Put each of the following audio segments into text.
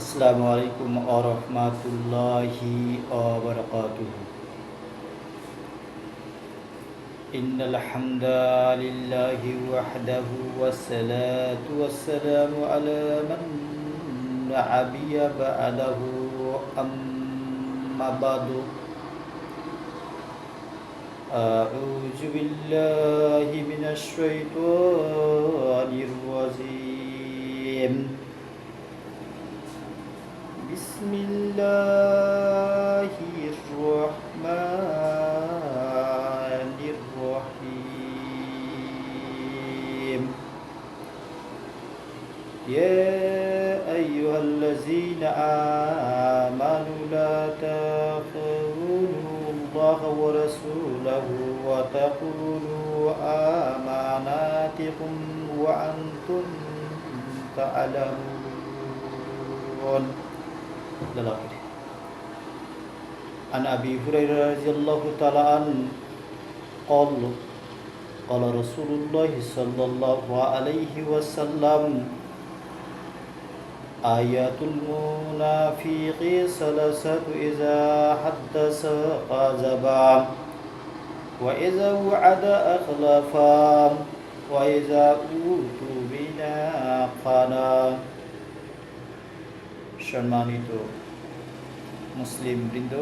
السلام عليكم ورحمة الله وبركاته. إن الحمد لله وحده والصلاة والسلام على من نعبي بعده. أما بعد أعوذ بالله من الشيطان الرجيم. بسم الله الرحمن الرحيم. يا أيها الذين آمنوا لا تخونوا الله ورسوله وتقولوا آماناتكم وأنتم تعلمون. للآخر عن أبي هريرة رضي الله تعالى عنه قال قال رسول الله صلى الله عليه وسلم آيات المنافق ثلاثة إذا حدث كذب وإذا وعد أخلف وإذا أوتي خانا সম্মানিত মুসলিম বৃন্দ,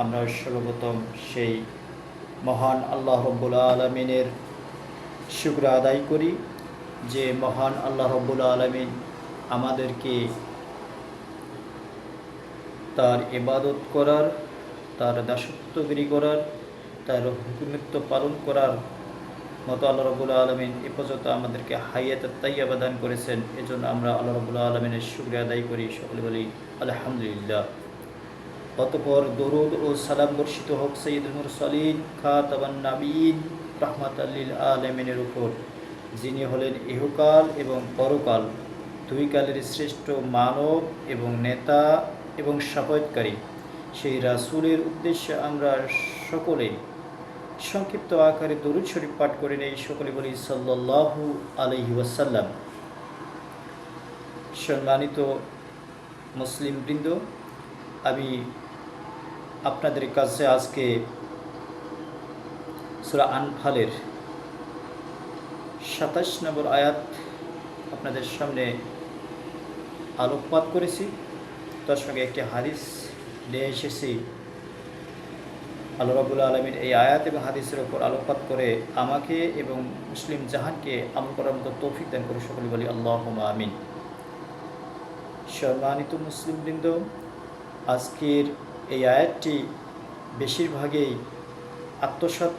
আমরা সর্বপ্রথম সেই মহান আল্লাহ রব্বুল আলমিনের শুক্র আদায় করি যে মহান আল্লাহ রব্বুল আলমিন আমাদেরকে তার ইবাদত করার, তার দাসত্বগিরি করার, তার হুকুমিত্ব পালন করার মতো আল্লাহ রবুল্লা আলমিন এ পর্যন্ত আমাদেরকে হাইয়াত তাইয়াবা দান করেছেন। এজন্য আমরা আল্লাহ রবুল্লা আলমিনের শুক্রিয়া আদায় করি। সকলে বলি, আলহামদুলিল্লাহ। অতপর দরুদ ও সালাম বর্ষিত হক সঈদুল মুরসালিন খাতাবান নাবিন রহমাত আল্লিল আলমিনের উপর, যিনি হলেন ইহকাল এবং পরকাল, দুই কালের শ্রেষ্ঠ মানব এবং নেতা এবং সাফায়তকারী সেই রাসুলের উদ্দেশ্যে আমরা সকলে সংক্ষিপ্ত আকারে দরুদ শরীফ পাঠ করে নেই সকলে বলি সাল্লাহু আলহি ওয়াসাল্লাম। সম্মানিত মুসলিম বৃন্দ, আমি আপনাদের কাছে আজকে সুরা আনফালের সাতাশ নম্বর আয়াত আপনাদের সামনে আলোকপাত করেছি। তার সঙ্গে একটি হাদিস নিয়ে এসেছি। আল্লাহ রাবুল আলমীর এই আয়াত এবং হাদিসের ওপর আলোকপাত করে আমাকে এবং মুসলিম জাহানকে আমল করার মতো তৌফিক দান করে সকলে বলি আল্লাহ আমিন। সম্মানিত মুসলিমবৃন্দ আজকের এই আয়াতটি বেশিরভাগই আত্মসাত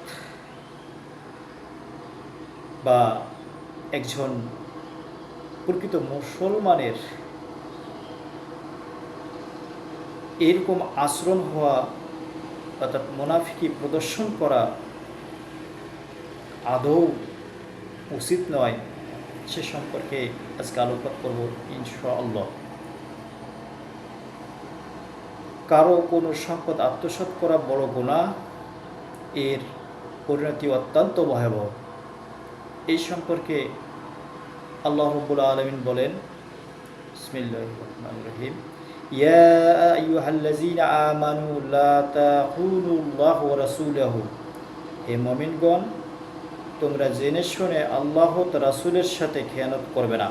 বা একজন প্রকৃত মুসলমানের এরকম আচরণ হওয়া অর্থাৎ মোনাফিকি প্রদর্শন করা আদৌ উচিত নয়, সে সম্পর্কে আজকে আলোকপাত করব ইনশাআল্লাহ। কারও কোনো সম্পদ আত্মসাত করা বড় গোনা এর পরিণতি অত্যন্ত ভয়াবহ। এই সম্পর্কে আল্লাহ রব্বুল আলমিন বলেন বিসমিল্লাহ রহমান রহিম يا أيها الذين آمنوا لا تخونوا الله ورسوله হে মমিনগণ তোমরা জেনে শুনে আল্লাহ রাসুলের সাথে খেয়ানত করবে না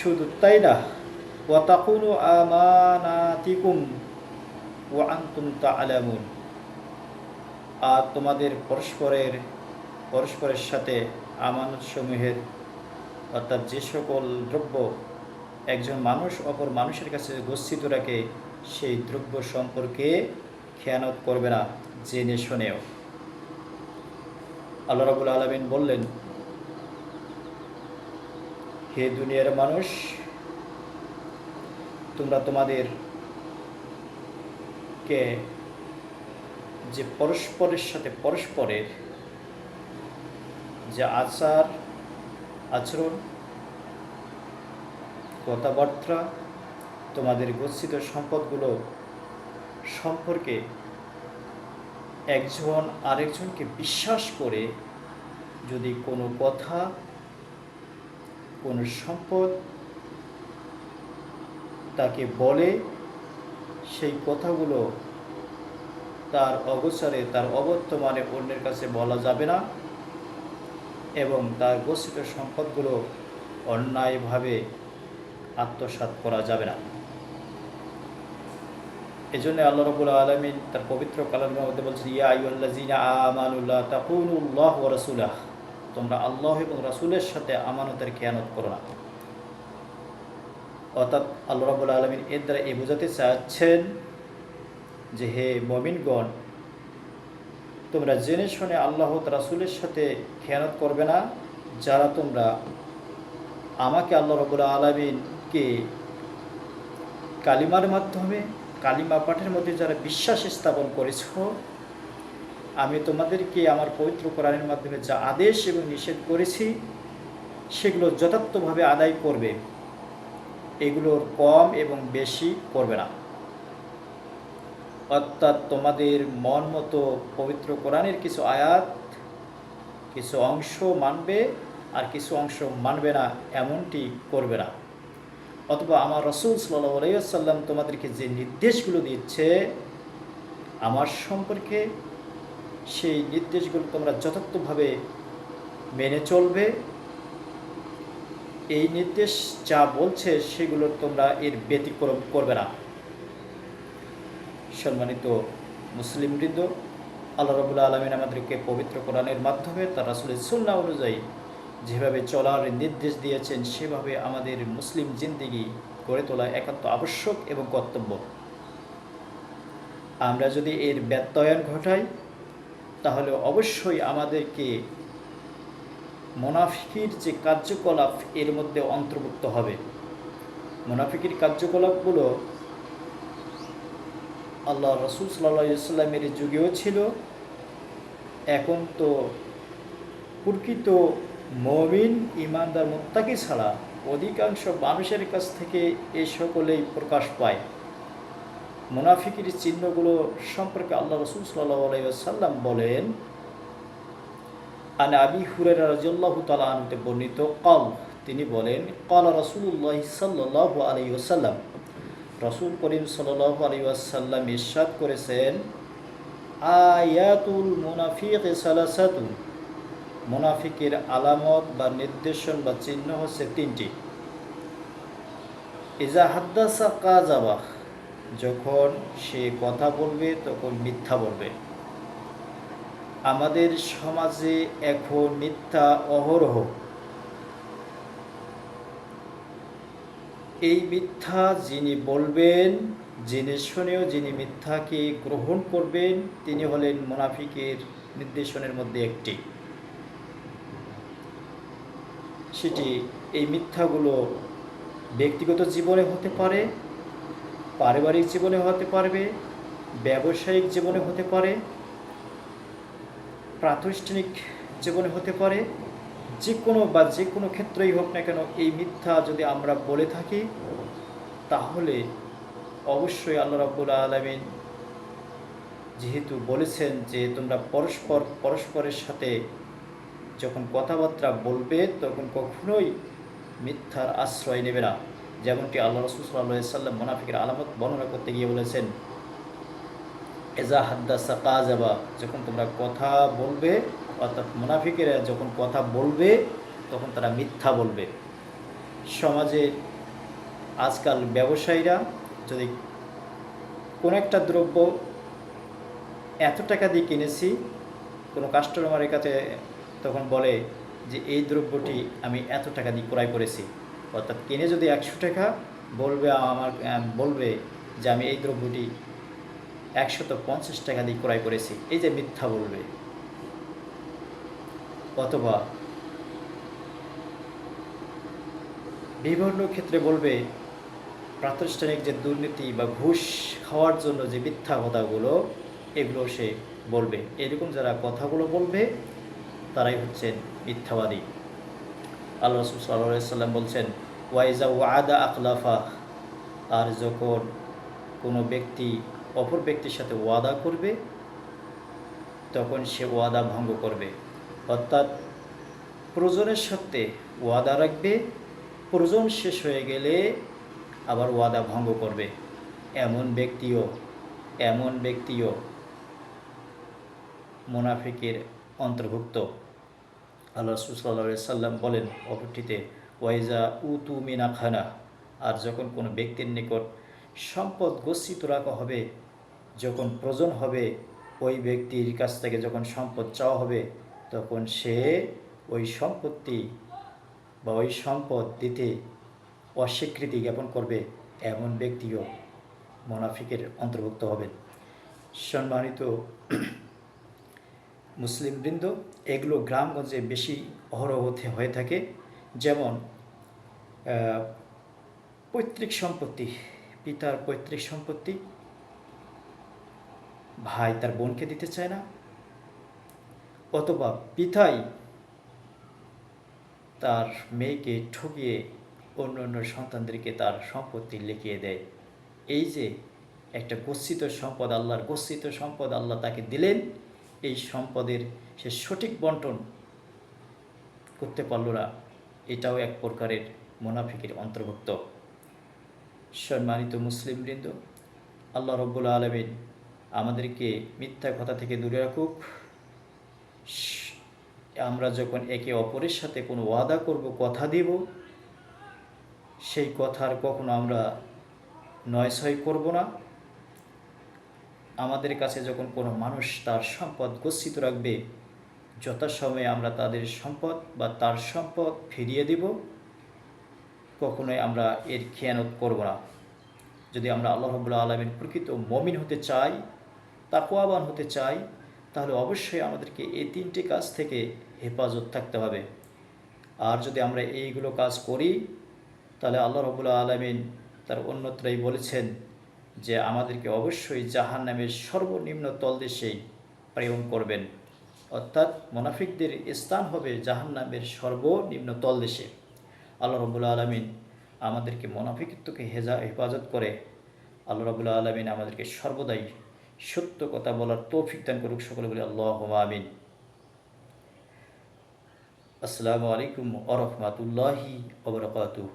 শুধু তাই না ওয়াতাকুনু আমানাতিকুম ওয়া আনতুম তাআলামুন আর তোমাদের পরস্পরের পরস্পরের সাথে আমানত সমূহের অর্থাৎ যে সকল দ্রব্য একজন মানুষ অপর মানুষের কাছে গচ্ছিত রাখে, সেই দ্রব্য সম্পর্কে খেয়ানত করবে না, জেনে শুনেও। আল্লাহ রাবুল আলমিন বললেন, হে দুনিয়ার মানুষ, তোমরা তোমাদের কে যে পরস্পরের সাথে পরস্পরের যে আচার, আচরণ কথাবার্তা, তোমাদের গচ্ছিত সম্পদগুলো সম্পর্কে একজন আরেকজনকে বিশ্বাস করে যদি কোনো কথা, কোনো সম্পদ তাকে বলে, সেই কথাগুলো তার অগোচরে, তার অবর্তমানে অন্যের কাছে বলা যাবে না এবং তার গচ্ছিত সম্পদগুলো অন্যায়ভাবে আত্মসাৎ করা যাবে না। এই জন্য আল্লাহ রবুল আলমিন তার পবিত্র কালামের মধ্যে বলছেন, ইয়া আইউল্লাজিনা আমানুল্লাহ তোমরা আল্লাহ এবং রাসুলের সাথে আমানতের খেয়ানত করো না। অর্থাৎ আল্লাহ রবুল আলমিন এর দ্বারা এ বোঝাতে চাচ্ছেন যে হে মমিনগণ, তোমরা জেনে শুনে আল্লাহ রাসুলের সাথে খেয়ানত করবে না, যারা তোমরা আমাকে আল্লাহ রবুল্লা আলমিনকে কালিমার মাধ্যমে, কালিমা পাঠের মধ্যে যারা বিশ্বাস স্থাপন করেছ, আমি তোমাদেরকে আমার পবিত্র কোরআনের মাধ্যমে যা আদেশ এবং নিষেধ করেছি, সেগুলো যথার্থভাবে আদায় করবে। এগুলোর কম এবং বেশি করবে না। অর্থাৎ তোমাদের মন মতো পবিত্র কোরআনের কিছু আয়াত, কিছু অংশ মানবে, আর কিছু অংশ মানবে না, এমনটি করবে না। অথবা আমার রসুল সাল্লাম তোমাদেরকে যে নির্দেশগুলো দিচ্ছে আমার সম্পর্কে সেই নির্দেশগুলো তোমরা যথার্থভাবে মেনে চলবে। এই নির্দেশ যা বলছে, সেগুলো তোমরা এর ব্যতিক্রম করবে না। সম্মানিত মুসলিমবৃন্দ আল্লাহ রবুল্লা আলমিন আমাদেরকে পবিত্র কোরআনের মাধ্যমে তার রাসুলের সুন্না অনুযায়ী যেভাবে চলার নির্দেশ দিয়েছেন, সেভাবে আমাদের মুসলিম জিন্দিগি গড়ে তোলা একান্ত আবশ্যক এবং কর্তব্য। আমরা যদি এর ব্যত্যয়ন ঘটাই, তাহলে অবশ্যই আমাদেরকে মোনাফিকির যে কার্যকলাপ, এর মধ্যে অন্তর্ভুক্ত হবে। মোনাফিকির কার্যকলাপগুলো আল্লাহ রসুল সাল্লা সাল্লামের যুগেও ছিল। এখন তো প্রকৃত মমিন ইমানদার মোত্তাকি ছাড়া অধিকাংশ মানুষের কাছ থেকে এ সকলেই প্রকাশ পায়। মুনাফিকির চিহ্নগুলো সম্পর্কে আল্লাহ রসুল সাল্লাম বলেন, আন আবি হুরের রাজিউল্লাহ তালা বর্ণিত কল তিনি বলেন, কল রসুল্লাহ সাল্লাহ আলী ওসাল্লাম রসুল করিম সাল্লাহ আলী ওয়াসাল্লাম ইরশাদ করেছেন, আয়াতুল মুনাফিক সালাসাতুন মুনাফিকের আলামত বা নির্দেশন বা চিহ্ন হচ্ছে তিনটি। ইজা হাদ্দাসা কাজাবাহ যখন সে কথা বলবে তখন মিথ্যা বলবে। আমাদের সমাজে এখন মিথ্যা অহরহ। এই মিথ্যা যিনি বলবেন, যিনি শুনেও যিনি মিথ্যাকে গ্রহণ করবেন, তিনি হলেন মুনাফিকের নির্দেশনের মধ্যে একটি। সেটি এই মিথ্যাগুলো ব্যক্তিগত জীবনে হতে পারে, পারিবারিক জীবনে হতে পারবে, ব্যবসায়িক জীবনে হতে পারে, প্রাতিষ্ঠানিক জীবনে হতে পারে, যে কোনো বা যে কোনো ক্ষেত্রেই হোক না কেন এই মিথ্যা যদি আমরা বলে থাকি, তাহলে অবশ্যই আল্লাহ রাবুল আলমিন যেহেতু বলেছেন যে তোমরা পরস্পর, পরস্পরের সাথে যখন কথাবার্তা বলবে, তখন কখনোই মিথ্যার আশ্রয় নেবে না। যেমনটি আল্লাহ রসুল সাল্লাহ সাল্লাম মোনাফিকের আলামত বর্ণনা করতে গিয়ে বলেছেন এজা হাদ্দাসা কাজাবা যখন তোমরা কথা বলবে, অর্থাৎ মুনাফিকেরা যখন কথা বলবে, তখন তারা মিথ্যা বলবে। সমাজে আজকাল ব্যবসায়ীরা যদি কোনো একটা দ্রব্য এত টাকা দিয়ে কিনেছি, কোনো কাস্টমারের কাছে তখন বলে যে, এই দ্রব্যটি আমি এত টাকা দিয়ে ক্রয় করেছি। অর্থাৎ কিনে যদি একশো টাকা বলবে, আমার বলবে যে, আমি এই দ্রব্যটি একশত পঞ্চাশ টাকা দিয়ে ক্রয় করেছি। এই যে মিথ্যা বলবে। অথবা বিভিন্ন ক্ষেত্রে বলবে, প্রাতিষ্ঠানিক যে দুর্নীতি বা ঘুষ খাওয়ার জন্য যে মিথ্যা কথাগুলো, এগুলো সে বলবে। এরকম যারা কথাগুলো বলবে তারাই হচ্ছেন মিথ্যাবাদী। আল্লাহ রসুল সাল্লাম বলছেন ওয়াইজা ওয়াদা আখলাফা আর যখন কোনো ব্যক্তি অপর ব্যক্তির সাথে ওয়াদা করবে, তখন সে ওয়াদা ভঙ্গ করবে। অর্থাৎ প্রয়োজনের সত্ত্বে ওয়াদা রাখবে, প্রয়োজন শেষ হয়ে গেলে আবার ওয়াদা ভঙ্গ করবে। এমন ব্যক্তিও এমন ব্যক্তিও মোনাফিকের অন্তর্ভুক্ত। আল্লাহ রসুল্লাহ সাল্লাম বলেন অপরটিতে ওয়াইজা উতু মিনা খানা আর যখন কোনো ব্যক্তির নিকট সম্পদ গচ্ছিত রাখা হবে, যখন প্রয়োজন হবে, ওই ব্যক্তির কাছ থেকে যখন সম্পদ চাওয়া হবে, তখন সে ওই সম্পত্তি বা ওই সম্পদ দিতে অস্বীকৃতি জ্ঞাপন করবে, এমন ব্যক্তিও মোনাফিকের অন্তর্ভুক্ত হবেন। সম্মানিত মুসলিমবৃন্দ এগুলো গ্রামগঞ্জে বেশি অহরহতে হয়ে থাকে। যেমন পৈতৃক সম্পত্তি, পিতার পৈতৃক সম্পত্তি, ভাই তার বোনকে দিতে চায় না, অথবা পিতাই তার মেয়েকে ঠকিয়ে অন্য অন্য সন্তানদেরকে তার সম্পত্তি লিখিয়ে দেয়। এই যে একটা গচ্ছিত সম্পদ, আল্লাহর গচ্ছিত সম্পদ আল্লাহ তাকে দিলেন এই সম্পদের সে সঠিক বন্টন করতে পারল না। এটাও এক প্রকারের মোনাফিকের অন্তর্ভুক্ত। সম্মানিত মুসলিমবৃন্দ আল্লাহ রব্বুল আলমিন আমাদেরকে মিথ্যা কথা থেকে দূরে রাখুক। আমরা যখন একে অপরের সাথে কোনো ওয়াদা করব, কথা দিব, সেই কথার কখনো আমরা নয়ছয় করব না। আমাদের কাছে যখন কোনো মানুষ তার সম্পদ গচ্ছিত রাখবে, যথাসময়ে আমরা তাদের সম্পদ বা তার সম্পদ ফিরিয়ে দেব, কখনোই আমরা এর খেয়ানত করব না। যদি আমরা আল্লাহ আলমিন প্রকৃত মমিন হতে চাই তাকোয়াবান হতে চাই, তাহলে অবশ্যই আমাদেরকে এই তিনটি কাজ থেকে হেফাজত থাকতে হবে। আর যদি আমরা এইগুলো কাজ করি, তাহলে আল্লাহ রবুল্লা আলমিন তার অন্যত্রই বলেছেন যে আমাদেরকে অবশ্যই জাহান নামের সর্বনিম্ন তলদেশেই প্রেরণ করবেন। অর্থাৎ মোনাফিকদের স্থান হবে জাহান নামের সর্বনিম্ন তলদেশে আল্লাহ রবুল্লা আলমিন আমাদেরকে মোনাফিকত্বকে হেজা, হেফাজত করে। আল্লাহ রবুল্লা আলমিন আমাদেরকে সর্বদাই সত্য কথা বলার তৌফিক দান করুক সকলে বলে আল্লাহ আমিন। আসসালামু আলাইকুম আ রহমতুল্লাহি ওবরাকাতুহ